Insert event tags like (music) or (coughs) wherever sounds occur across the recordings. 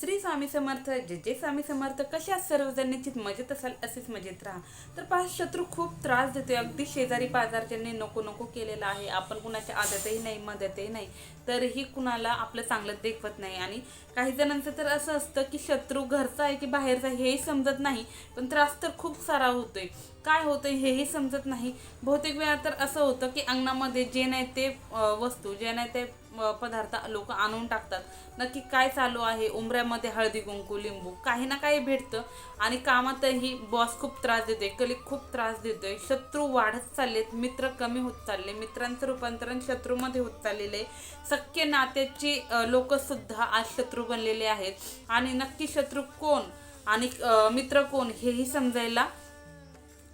श्री स्वामी समर्थ जे जे स्वामी समर्थ कशा सर्वजण निश्चित मजेत असाल असेच मजेत राहा. तर पहा शत्रू खूप त्रास देतोय. अगदी शेजारी पाजार ज्यांनी नको नको केलेला आहे. आपण कुणाच्या आदतही नाही मदतही नाही. तरीही कुणाला आपलं चांगलं देखवत नाही. आणि काही जणांचं तर असं असतं की शत्रू घरचा आहे की बाहेरचा आहे हेही समजत नाही. पण त्रास तर खूप सारा होतोय. काय होतंय हेही समजत नाही. बहुतेक वेळा तर असं होतं की अंगणामध्ये जे नाही ते वस्तू जे नाही ते पदार्थ लोक आणून टाकतात. नक्की काय चालू आहे? उंबऱ्यामध्ये हळदी कुंकू लिंबू काही ना काही भेटतं. आणि कामातही बॉस खूप त्रास देतोय कलिक खूप त्रास देतोय. शत्रू वाढत चाललेत मित्र कमी होत चालले मित्रांचं रूपांतरण शत्रूमध्ये होत चाललेलं आहे. सख्य नात्याची लोकसुद्धा आज शत्रू बनलेले आहेत. आणि नक्की शत्रू कोण आणि मित्र कोण हेही समजायला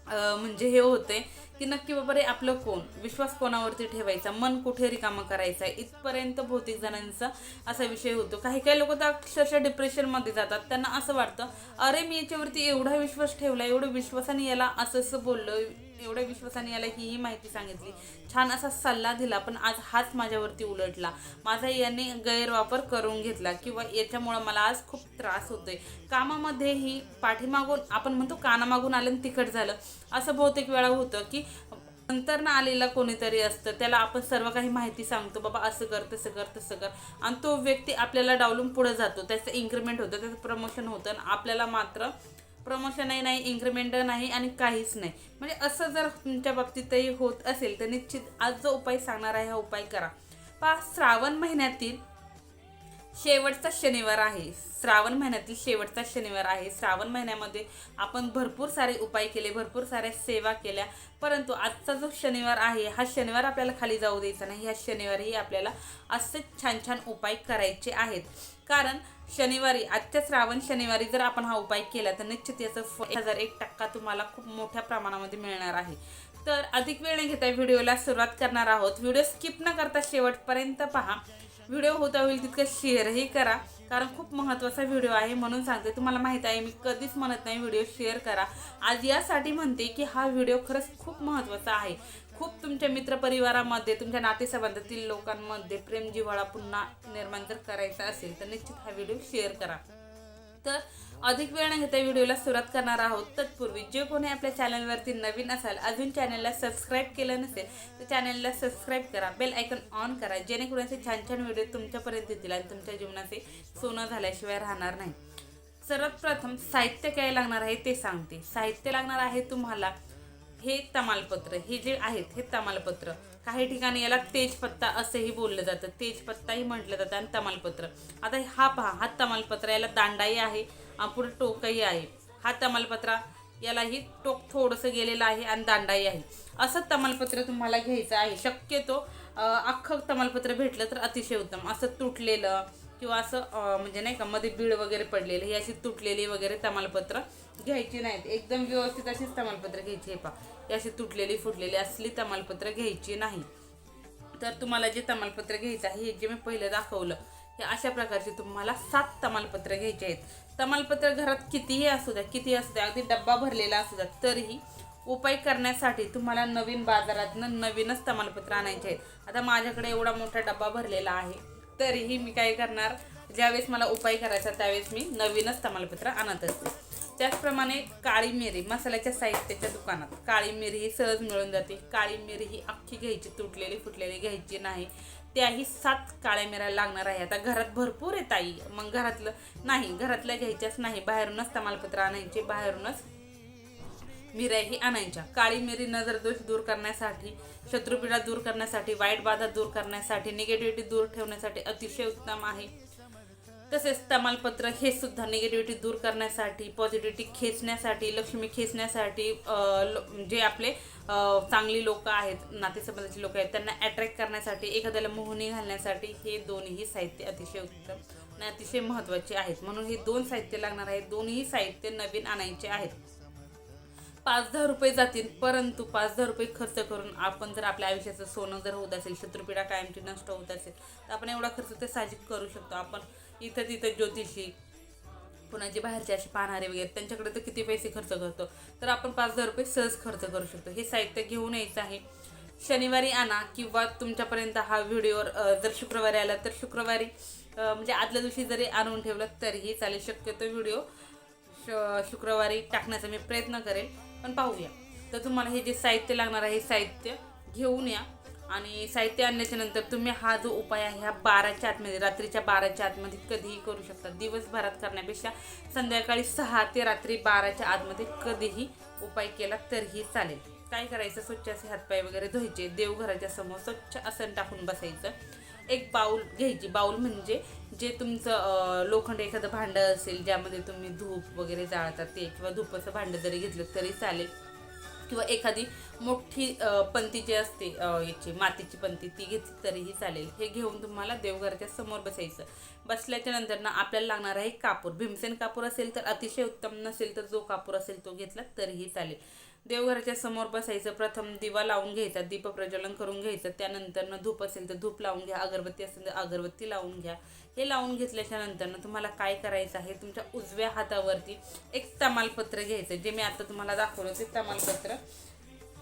म्हणजे हे होते की नक्की बाबा रे आपलं कोण? विश्वास कोणावरती ठेवायचा? मन कुठे रिकामं करायचा इथपर्यंत भौतिक जणांचा असा विषय होतो. काही काही लोक तर अक्षरशः डिप्रेशनमध्ये जातात. त्यांना असं वाटतं अरे मी याच्यावरती एवढा विश्वास ठेवला एवढं विश्वासाने याला असं असं बोललं एवढ्या विश्वासाने याला ही ही माहिती सांगितली. छान असा सल्ला दिला पण आज हाच माझ्यावरती उलटला. माझा याने गैरवापर करून घेतला किंवा याच्यामुळं मला आज खूप त्रास होतोय. कामामध्येही पाठीमागून आपण म्हणतो कानामागून आलं आणि तिखट झालं. असं बहुतेक वेळा होतं की नंतर ना आलेला कोणीतरी असतं त्याला आपण सर्व काही माहिती सांगतो बाबा असं कर तसं कर तसं कर. आणि तो व्यक्ती आपल्याला डावलून पुढे जातो. त्याचं इन्क्रीमेंट होतं त्याचं प्रमोशन होतं आणि आपल्याला मात्र प्रमोशनही नाही इन्क्रिमेंट नाही आणि काहीच नाही. म्हणजे असं जर तुमच्या बाबतीतही होत असेल तर निश्चित आज जो उपाय सांगणार आहे हा उपाय करा. पहा श्रावण महिन्यातील शेवटचा शनिवार आहे. श्रावण महिन्यातील शेवटचा शनिवार आहे. श्रावण महिन्यामध्ये आपण भरपूर सारे उपाय केले भरपूर साऱ्या सेवा केल्या. परंतु आजचा जो शनिवार आहे हा शनिवार आपल्याला खाली जाऊ द्यायचा नाही. ह्या शनिवारही आपल्याला असे छान छान उपाय करायचे आहेत. कारण शनिवारी आजच्या श्रावण शनिवारी जर आपण हा उपाय केला तर निश्चित याचं एक हजार एक टक्का तुम्हाला खूप मोठ्या प्रमाणामध्ये मिळणार आहे. तर अधिक वेळ न घेता व्हिडिओला सुरुवात करणार आहोत. व्हिडिओ स्किप न करता शेवटपर्यंत पहा. व्हिडिओ होता होईल तितकं शेअरही करा कारण खूप महत्त्वाचा व्हिडिओ आहे म्हणून सांगते. तुम्हाला माहीत आहे मी कधीच म्हणत नाही व्हिडिओ शेअर करा. आज यासाठी म्हणते की हा व्हिडिओ खरंच खूप महत्त्वाचा आहे. खूप तुमच्या मित्रपरिवारामध्ये तुमच्या नातेसंबंधातील लोकांमध्ये प्रेम जिव्हाळा पुन्हा निर्माण जर करायचा असेल तर निश्चित हा व्हिडिओ शेअर करा. तर अधिक वेळ न घेता व्हिडिओला सुरुवात करणार आहोत. तत्पूर्वी जे कोणी आपल्या चॅनलवरती नवीन असाल अजून चॅनलला सबस्क्राईब केलं नसेल तर चॅनलला सबस्क्राईब करा. बेल आयकन ऑन करा जेणेकरून असे छान छान व्हिडिओ तुमच्यापर्यंत येतील आणि तुमच्या जीवनाचे सोनं झाल्याशिवाय राहणार नाही. सर्वात प्रथम साहित्य काय लागणार आहे ते सांगते. साहित्य लागणार आहे तुम्हाला हे तमालपत्र हे जे आहेत हे तमालपत्र. काही ठिकाणी याला तेजपत्ता असंही बोललं जातं. तेजपत्ताही म्हटलं जातं आणि तमालपत्र. आता हा पहा हा तमालपत्र याला दांडाही आहे पुढे टोकही आहे. हा तमालपत्रा यालाही टोक थोडंसं गेलेलं आहे आणि दांडाही आहे. असं तमालपत्र तुम्हाला घ्यायचं आहे. शक्यतो अख्खं तमालपत्र भेटलं तर अतिशय उत्तम. असं तुटलेलं किंवा असं म्हणजे नाही का मध्ये बीड वगैरे पडलेलं ही अशी तुटलेली वगैरे तमालपत्र घ्यायची नाहीत. एकदम व्यवस्थित अशीच तमालपत्र घ्यायची आहे पा ही अशी तुटलेली फुटलेली असली तमालपत्र घ्यायची नाही. तर तुम्हाला जे तमालपत्र घ्यायचं आहे हे जे मी पहिलं दाखवलं हे अशा प्रकारचे तुम्हाला सात तमालपत्र घ्यायचे आहेत. तमालपत्र घरात कितीही असू द्या कितीही असू द्या अगदी डब्बा भरलेला असू द्या तरीही उपाय करण्यासाठी तुम्हाला नवीन बाजारातनं नवीनच तमालपत्र आणायचे आहेत. आता माझ्याकडे एवढा मोठा डब्बा भरलेला आहे. तरीही मी काय करणार? ज्यावेळेस मला उपाय करायचा त्यावेळेस मी नवीनच तमालपत्र आणत असते. त्याचप्रमाणे काळी मिरी मसाल्याच्या साहित्याच्या दुकानात. काळी मिरी ही सहज मिळून जाते. काळी मिरी ही अख्खी घ्यायची तुटलेली फुटलेली घ्यायची नाही. त्याही सात काळ्या मिऱ्या लागणार आहे. आता घरात भरपूर आहे ताई. मग घरातलं नाही घरातल्या घ्यायच्याच नाही. बाहेरूनच तमालपत्र आणायचे बाहेरूनच मिऱ्याही आणायच्या. काळी मिरी नजर दोष दूर करण्यासाठी शत्रुपीडा दूर करण्यासाठी वाईट बाधा दूर करण्यासाठी निगेटिव्हिटी दूर ठेवण्यासाठी अतिशय उत्तम आहे. तसेच तमालपत्र हे सुद्धा निगेटिव्हिटी दूर करण्यासाठी पॉझिटिव्हिटी खेचण्यासाठी लक्ष्मी खेचण्यासाठी जे आपले चांगली लोक आहेत नातेसंबंधाची लोक आहेत त्यांना अट्रॅक्ट करण्यासाठी एखाद्याला मोहनी घालण्यासाठी हे दोन्ही साहित्य अतिशय उत्तम आणि अतिशय महत्त्वाचे आहेत. म्हणून हे दोन साहित्य लागणार आहेत. दोन्ही साहित्य नवीन आणायचे आहेत. पाच दहा रुपये जातील परंतु पाच दहा रुपये खर्च करून आपण जर आपल्या आयुष्याचं सोनं जर होत असेल शत्रुपीडा कायमची नष्ट होत असेल तर आपण एवढा खर्च ते साहजिक करू शकतो. आपण इथं तिथं ज्योतिषी पुन्हा जे बाहेरचे असे पाहणारे वगैरे त्यांच्याकडे तर किती पैसे खर्च करतो? तर आपण पाच हजार रुपये सहज खर्च करू शकतो. हे साहित्य घेऊन यायचं आहे. शनिवारी आणा किंवा तुमच्यापर्यंत हा व्हिडिओ जर शुक्रवारी आला तर शुक्रवारी म्हणजे आदल्या दिवशी जरी आणून ठेवलं तरीही चालेल. शक्यतो व्हिडिओ श शुक्रवारी टाकण्याचा मी प्रयत्न करेल. पण पाहूया. तर तुम्हाला हे जे साहित्य लागणार आहे हे साहित्य घेऊन या. आणि साहित्य आणल्याच्या नंतर तुम्ही हा जो उपाय आहे ह्या बाराच्या आतमध्ये रात्रीच्या बाराच्या आतमध्ये कधीही करू शकता. दिवसभरात करण्यापेक्षा संध्याकाळी सहा ते रात्री बाराच्या आतमध्ये कधीही उपाय केला तरीही चालेल. काय करायचं? स्वच्छ असे हातपाय वगैरे धुवायचे. देवघराच्या समोर स्वच्छ आसन टाकून बसायचं. एक बाऊल घ्यायची. बाऊल म्हणजे जे तुमचं लोखंड एखादं भांडं असेल ज्यामध्ये तुम्ही धूप वगैरे जाळतात ते किंवा धूपाचं भांडं जरी घेतलं तरी चालेल. किंवा एखादी मोठी पंथी पंती जी असते याची मातीची पंती ती घेतली तरीही चालेल. हे घेऊन तुम्हाला देवघराच्या समोर बसायचं. बसल्याच्या नंतर ना आपल्याला लागणार आहे कापूर. भीमसेन कापूर असेल तर अतिशय उत्तम नसेल तर जो कापूर असेल तो घेतला तरीही चालेल. देवघराच्या समोर बसायचं प्रथम दिवा लावून घ्यायचा दीप प्रज्वलन करून घ्यायचं त्यानंतरनं धूप असेल तर धूप लावून घ्या अगरबत्ती असेल तर अगरबत्ती लावून घ्या. हे लावून घेतल्याच्या नंतरनं तुम्हाला काय करायचं आहे तुमच्या उजव्या हातावरती एक तमालपत्र घ्यायचं जे मी आता तुम्हाला दाखवलं ते तमालपत्र.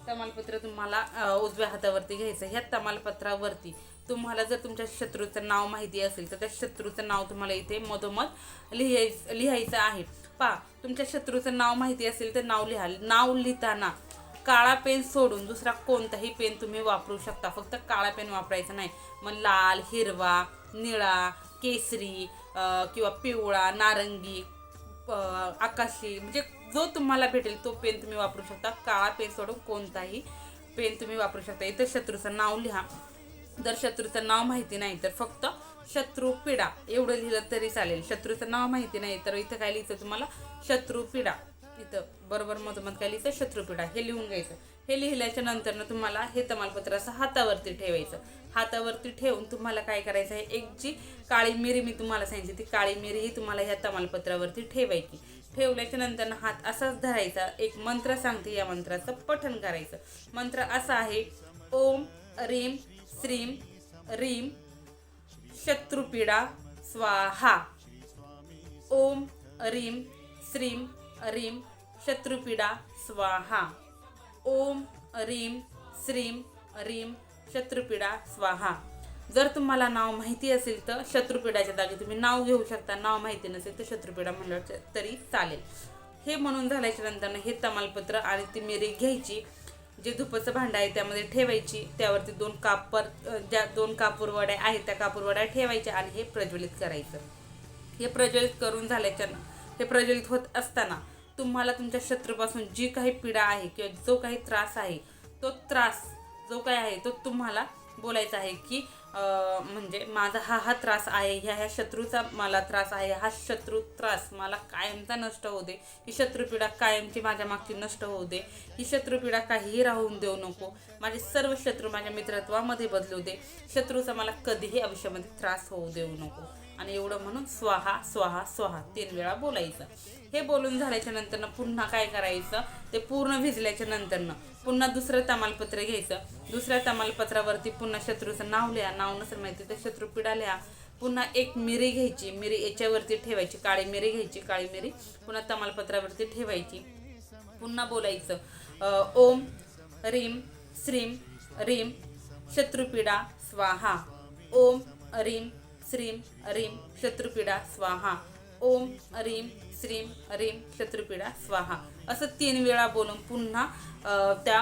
तमालपत्र तुम्हाला उजव्या हातावरती घ्यायचं. ह्या तमालपत्रावरती तुम्हाला जर तुमच्या शत्रूचं नाव माहिती असेल तर त्या शत्रूचं नाव तुम्हाला इथे मधोमध लिहायचं लिहायचं आहे. पा तुमच्या शत्रूचं नाव माहिती असेल तर नाव लिहा नाव लिहिताना काळा पेन सोडून दुसरा कोणताही पेन तुम्ही वापरू शकता. फक्त काळा पेन वापरायचा नाही. मग लाल हिरवा निळा केसरी किंवा पिवळा नारंगी आकाशी म्हणजे जो तुम्हाला भेटेल तो पेन तुम्ही वापरू शकता. काळा पेन सोडून कोणताही पेन तुम्ही वापरू शकता. इतर शत्रूचं नाव लिहा. जर शत्रूचं नाव माहिती नाही तर फक्त शत्रू पिढा एवढं लिहिलं तरी चालेल. शत्रूचं नाव माहिती नाही तर इथं काय लिहिचं तुम्हाला? शत्रू पिढा इथं बरोबर मधोमध काय लिहिचं शत्रुपिढा हे लिहून घ्यायचं. हे लिहिल्याच्या नंतर तुम्हाला हे तमालपत्र असं हातावरती ठेवायचं. हातावरती ठेवून तुम्हाला काय करायचं आहे? एक जी काळी मिरी मी तुम्हाला सांगितली ती काळी मिरी ही तुम्हाला ह्या तमालपत्रावरती ठेवायची. ठेवल्याच्या नंतर हात असाच धरायचा. एक मंत्र सांगते या मंत्राचं पठण करायचं. मंत्र असा आहे ओम रीम श्रीम रीम शत्रुपीडा स्वाहा. ओम रीम श्रीम रीम शत्रुपीडा स्वाहा. ओम रीम श्रीम रीम शत्रुपीडा स्वाहा. जर तुम्हाला नाव माहिती असेल तर शत्रुपीडाच्या जागी तुम्ही नाव घेऊ शकता. नाव माहिती नसेल तर शत्रुपीडा म्हणलं तरी चालेल. हे म्हणून झाल्याच्यानंतर हे तमालपत्र आणि ती मिरी घ्यायची. जे धुपाचं भांडं आहे त्यामध्ये ठेवायची त्यावरती दोन कापर ज्या दोन कापूर वड्या आहेत त्या कापूर वड्या ठेवायच्या आणि हे प्रज्वलित करायचं. हे प्रज्वलित करून झाल्याच्या हे प्रज्वलित होत असताना तुम्हाला तुमच्या शत्रूपासून जी काही पीडा आहे किंवा जो काही त्रास आहे तो त्रास जो काही आहे तो तुम्हाला बोलायचा आहे की म्हणजे माझा हा हा त्रास आहे ह्या ह्या शत्रूचा मला त्रास आहे हा शत्रू त्रास मला कायमचा नष्ट होऊ दे. ही शत्रुपीडा कायमची माझ्या मागची नष्ट होऊ दे. ही शत्रुपीडा काहीही राहून देऊ नको. माझे सर्व शत्रू माझ्या मित्रत्वामध्ये बदलू दे. शत्रूचा मला कधीही आयुष्यामध्ये त्रास होऊ देऊ नको. आणि एवढं म्हणून स्वाहा स्वाहा स्वाहा तीन वेळा बोलायचं. हे बोलून झाल्याच्या नंतरनं पुन्हा काय करायचं? ते पूर्ण भिजल्याच्या नंतरनं पुन्हा दुसरं तमालपत्र घ्यायचं. दुसऱ्या तमालपत्रावरती पुन्हा शत्रूचं नाव लिहा. नाव नसेल माहिती तर शत्रू पिढा लिहा. पुन्हा एक मिरी घ्यायची. मिरी याच्यावरती ठेवायची. काळी मिरी घ्यायची. काळी मिरी. पुन्हा तमालपत्रावरती ठेवायची. पुन्हा बोलायचं. ओम रीम श्रीम रीम शत्रुपीडा स्वाहा. ओम रीम श्रीम रीम शत्रुपीडा स्वाहा. ओम रीम श्रीम रीम शत्रुपीडा स्वाहा. असं तीन वेळा बोलून पुन्हा त्या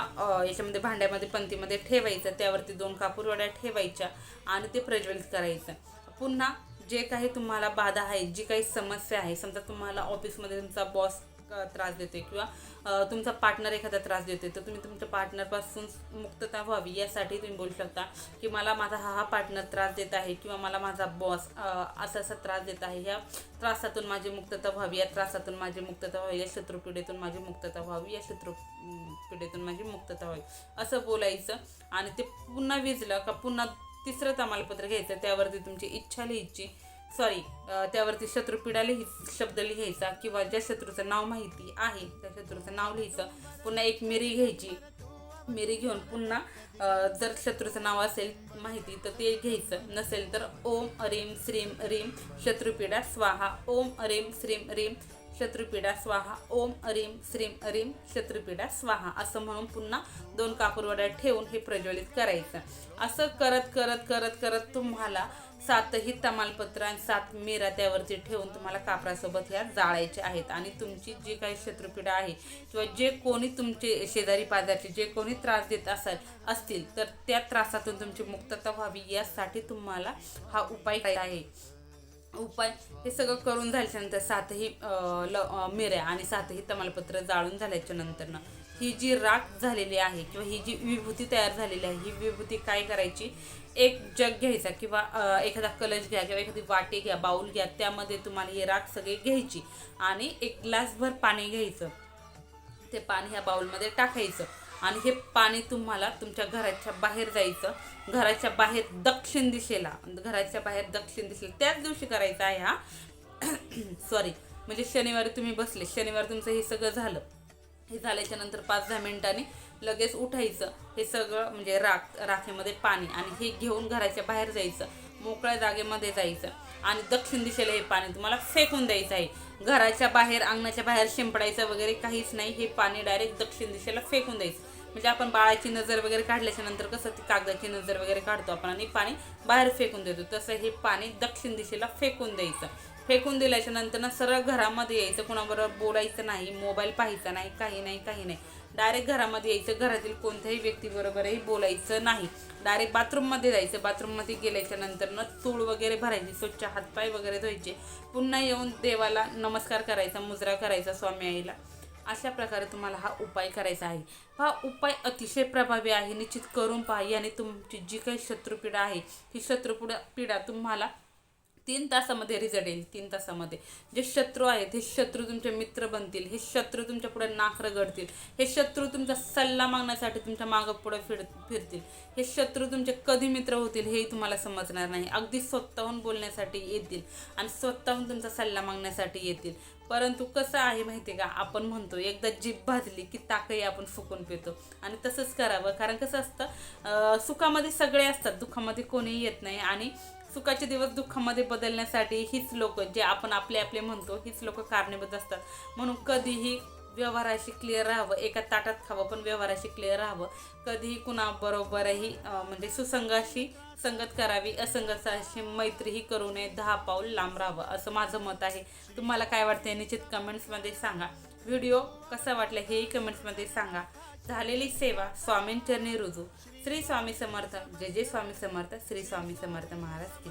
याच्यामध्ये भांड्यामध्ये पंतीमध्ये ठेवायचं. त्यावरती दोन कापूरवड्या ठेवायच्या आणि ते प्रज्वलित करायचं. पुन्हा जे काही तुम्हाला बाधा आहे जी काही समस्या आहे समजा तुम्हाला ऑफिसमध्ये तुमचा बॉस त्रास देते किंवा तुमचा पार्टनर एखादा त्रास देते तर तुम्ही तुमच्या पार्टनरपासून मुक्तता व्हावी यासाठी तुम्ही बोलू शकता की मला माझा हा हा पार्टनर त्रास देत आहे किंवा मला माझा बॉस असा असा त्रास देत आहे. ह्या त्रासातून माझी मुक्तता व्हावी या त्रासातून माझी मुक्तता व्हावी या शत्रुपिढीतून माझी मुक्तता व्हावी या शत्रू पिढीतून माझी मुक्तता व्हावी असं बोलायचं आणि ते पुन्हा विजलं का पुन्हा तिसरं तमालपत्र घ्यायचं त्यावरती तुमची इच्छा लिहायची. सॉरी त्यावरती शत्रुपीडा लिहि शब्द लिहायचा किंवा ज्या शत्रूचं नाव माहिती आहे त्या शत्रूचं नाव लिहायचं. पुन्हा एक मिरी घ्यायची. मिरी घेऊन पुन्हा जर शत्रूचं नाव असेल माहिती तर ते घ्यायचं. नसेल तर ओम अरेम श्रीम रीम शत्रुपीडा स्वाहा. ओम अरेम श्रीम रीम शत्रुपीडा स्वाहा. ओम अरीम श्रीम अरीम शत्रुपीडा स्वाहा. असं म्हणून पुन्हा दोन कापूरवड्या ठेवून हे प्रज्वलित करायचं. असं करत करत करत करत तुम्हाला सातही तमालपत्र आणि सात मेरा त्यावरती ठेवून तुम्हाला कापरासोबत ह्या जाळायचे आहेत. आणि तुमची जी काही शत्रुपीडा आहे किंवा जे कोणी तुमचे शेजारी पाजारचे जे कोणी त्रास देत असाल असतील तर त्या त्रासातून तुमची मुक्तता व्हावी यासाठी तुम्हाला हा उपाय काय आहे? उपाय हे सगळं करून झाल्याच्यानंतर सातही ल मिऱ्या आणि सातही तमालपत्र जाळून झाल्याच्या नंतरनं ही जी राख झालेली आहे किंवा ही जी विभूती तयार झालेली आहे ही विभूती काय करायची? एक जग घ्यायचा किंवा एखादा कलश घ्या किंवा एखादी वाटी घ्या बाऊल घ्या त्यामध्ये तुम्हाला ही राख सगळी घ्यायची आणि एक ग्लासभर पाणी घ्यायचं. ते पाणी ह्या बाउलमध्ये टाकायचं आणि हे पाणी तुम्हाला तुमच्या घराच्या बाहेर जायचं. घराच्या बाहेर दक्षिण दिशेला घराच्या बाहेर दक्षिण दिशेला त्याच दिवशी करायचा आहे हा. (coughs) सॉरी म्हणजे शनिवारी तुम्ही बसले शनिवारी तुमचं हे सगळं झालं. हे झाल्याच्यानंतर पाच दहा मिनिटांनी लगेच उठायचं. हे सगळं म्हणजे राख राखेमध्ये पाणी आणि हे घेऊन घराच्या बाहेर जायचं. मोकळ्या जागेमध्ये जायचं. आणि दक्षिण दिशेला हे पाणी तुम्हाला फेकून द्यायचं आहे. घराच्या बाहेर अंगणाच्या बाहेर शिंपडायचं वगैरे काहीच नाही. हे पाणी डायरेक्ट दक्षिण दिशेला फेकून द्यायचं. म्हणजे आपण बाळाची नजर वगैरे काढल्याच्या नंतर कसं ती कागदाची नजर वगैरे काढतो आपण आणि पाणी बाहेर फेकून देतो. तसं हे पाणी दक्षिण दिशेला फेकून द्यायचं. फेकून दिल्याच्या नंतर ना सरळ घरामध्ये यायचं. कोणाबरोबर बोलायचं नाही मोबाईल पाहायचा नाही काही नाही काही नाही. डायरेक्ट घरामध्ये यायचं. घरातील कोणत्याही व्यक्तीबरोबरही बोलायचं नाही. डायरेक्ट बाथरूममध्ये जायचं. बाथरूममध्ये गेल्याच्यानंतर न चूळ वगैरे भरायची. स्वच्छ हातपाय वगैरे धुवायचे. पुन्हा येऊन देवाला नमस्कार करायचा मुजरा करायचा स्वामी आईला. अशा प्रकारे तुम्हाला हा उपाय करायचा आहे. हा उपाय अतिशय प्रभावी आहे. निश्चित करून पहा. याने तुमची जी काही शत्रुपीडा आहे ही शत्रुपीडा पीडा तुम्हाला तीन तासामध्ये रिझल्ट येईल तीन तासामध्ये. जे शत्रू आहेत हे शत्रू तुमचे मित्र बनतील हे शत्रू तुमच्यापुढे नाक रगडतील हे शत्रू तुमचा सल्ला मागण्यासाठी तुमच्या मागं पुढे फिर फिरतील हे शत्रू तुमचे कधी मित्र होतील हेही तुम्हाला समजणार नाही. अगदी स्वतःहून बोलण्यासाठी येतील आणि स्वतःहून तुमचा सल्ला मागण्यासाठी येतील. परंतु कसं आहे माहिती आहे का? आपण म्हणतो एकदा जीभ भाजली की ताकही आपण फुकून पितो. आणि तसंच करावं. कारण कसं असतं सुखामध्ये सगळे असतात. दुःखामध्ये कोणीही येत नाही. आणि सुखाचे दिवस दुःखामध्ये बदलण्यासाठी हीच लोक जे आपण आपले आपले म्हणतो हीच लोक कारणीभूत असतात. म्हणून कधीही व्यवहाराशी क्लिअर राहावं एका ताटात खावं पण व्यवहाराशी क्लिअर राहावं. कधीही कुणाबरोबरही म्हणजे सुसंगाशी संगत करावी असंगताशी मैत्रीही करू नये दहा पाऊल लांब राहावं असं माझं मत आहे. तुम्हाला काय वाटतं निश्चित कमेंट्समध्ये सांगा. व्हिडिओ कसा वाटला हेही कमेंट्समध्ये सांगा. झालेली सेवा स्वामींचरणी रुजू. श्री स्वामी समर्थ. जय जय स्वामी समर्थ. श्री स्वामी समर्थ महाराज की